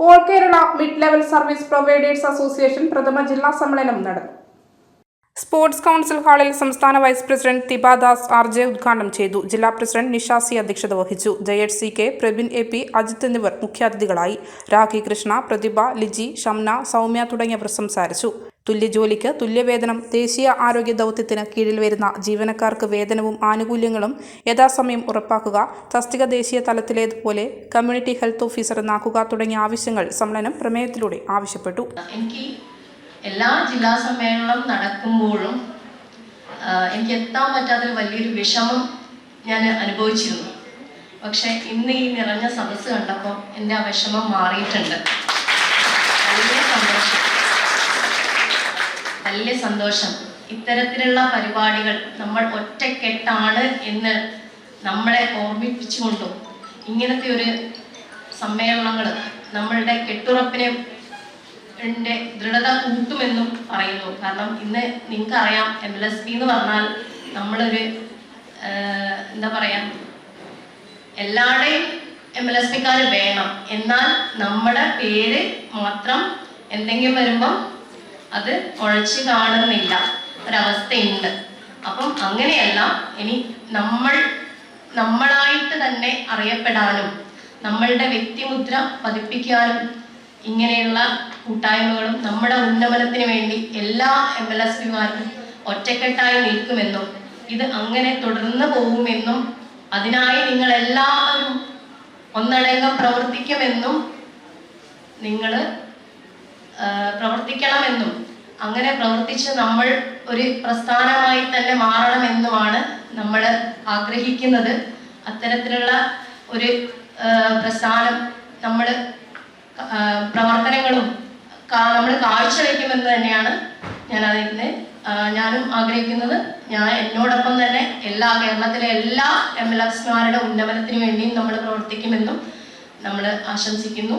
All Kerala mid level service providers association പ്രഥമ ജില്ലാ സമ്മേളനം നടന്നു. സ്പോർട്സ് കൗൺസിൽ ഹാളിൽ സംസ്ഥാന vice president Thibadas R J ഉദ്ഘാടനം ചെയ്തു. ജില്ലാ പ്രസിഡന്റ് നിഷാസി അധ്യക്ഷത വഹിച്ചു. Jayad C K Prabin A P Ajith എന്നിവർ മുഖ്യാതിഥികളായി. രാഖി കൃഷ്ണ പ്രതിഭ ലിജി ഷംന സൗമ്യ തുടങ്ങിയവർ സംസാരിച്ചു. തുല്യ ജോലിക്ക് തുല്യവേതനം ദേശീയ ആരോഗ്യ ദൗത്യത്തിന് കീഴിൽ വരുന്ന ജീവനക്കാർക്ക് വേതനവും ആനുകൂല്യങ്ങളും യഥാസമയം ഉറപ്പാക്കുക തസ്തിക ദേശീയ തലത്തിലേതുപോലെ കമ്മ്യൂണിറ്റി ഹെൽത്ത് ഓഫീസർ എന്നാക്കുക തുടങ്ങിയ ആവശ്യങ്ങൾ സമ്മേളനം പ്രമേയത്തിലൂടെ ആവശ്യപ്പെട്ടു. എനിക്ക് എല്ലാ ജില്ലാ സമ്മേളനം നടക്കുമ്പോഴും എനിക്ക് എത്താൻ പറ്റാത്തൊരു വലിയൊരു വിഷമം ഞാൻ അനുഭവിച്ചിരുന്നു. പക്ഷേ ഇന്ന് ഈ നിറഞ്ഞ സദസ്സ് കണ്ടപ്പോൾ എന്റെ ആ വിഷമം മാറിയിട്ടുണ്ട് വലിയ സന്തോഷം വലിയ സന്തോഷം. ഇത്തരത്തിലുള്ള പരിപാടികൾ നമ്മൾ ഒറ്റക്കെട്ടാണ് എന്ന് നമ്മളെ ഓർമ്മിപ്പിച്ചുകൊണ്ടും ഇങ്ങനത്തെ ഒരു സമ്മേളനങ്ങൾ നമ്മളുടെ കെട്ടുറപ്പിനെ ദൃഢത കൂട്ടുമെന്നും പറയുന്നു. കാരണം ഇന്ന് നിങ്ങൾക്കറിയാം എം എൽ എസ് പി എന്ന് പറഞ്ഞാൽ നമ്മളൊരു എന്താ പറയാ എല്ലാവരുടെയും എം എൽ എസ് പിക്കാർ വേണം. എന്നാൽ നമ്മുടെ പേര് മാത്രം എന്തെങ്കിലും വരുമ്പം അത് ഉഴച്ച് കാണുന്നില്ല ഒരവസ്ഥയുണ്ട്. അപ്പം അങ്ങനെയല്ല ഇനി നമ്മൾ നമ്മളായിട്ട് തന്നെ അറിയപ്പെടാനും നമ്മളുടെ വ്യക്തിമുദ്ര പതിപ്പിക്കാനും ഇങ്ങനെയുള്ള കൂട്ടായ്മകളും നമ്മുടെ ഉന്നമനത്തിന് വേണ്ടി എല്ലാ എം എൽ എസ് പിമാരും ഒറ്റക്കെട്ടായി നിൽക്കുമെന്നും ഇത് അങ്ങനെ തുടർന്ന് പോകുമെന്നും അതിനായി നിങ്ങൾ എല്ലാവരും ഒന്നടങ്കം പ്രവർത്തിക്കുമെന്നും നിങ്ങൾ പ്രവർത്തിക്കണമെന്നും അങ്ങനെ പ്രവർത്തിച്ച് നമ്മൾ ഒരു പ്രസ്ഥാനമായി തന്നെ മാറണമെന്നുമാണ് നമ്മൾ ആഗ്രഹിക്കുന്നത്. അത്തരത്തിലുള്ള ഒരു പ്രസ്ഥാനം നമ്മൾ പ്രവർത്തനങ്ങളും നമ്മൾ കാഴ്ചവെക്കുമെന്ന് തന്നെയാണ് ഞാൻ അതിന് ഞാനും ആഗ്രഹിക്കുന്നത്. ഞാൻ എന്നോടൊപ്പം തന്നെ എല്ലാ കേരളത്തിലെ എല്ലാ എം എൽ എഫ്മാരുടെ ഉന്നമനത്തിന് വേണ്ടിയും നമ്മൾ പ്രവർത്തിക്കുമെന്നും നമ്മൾ ആശംസിക്കുന്നു.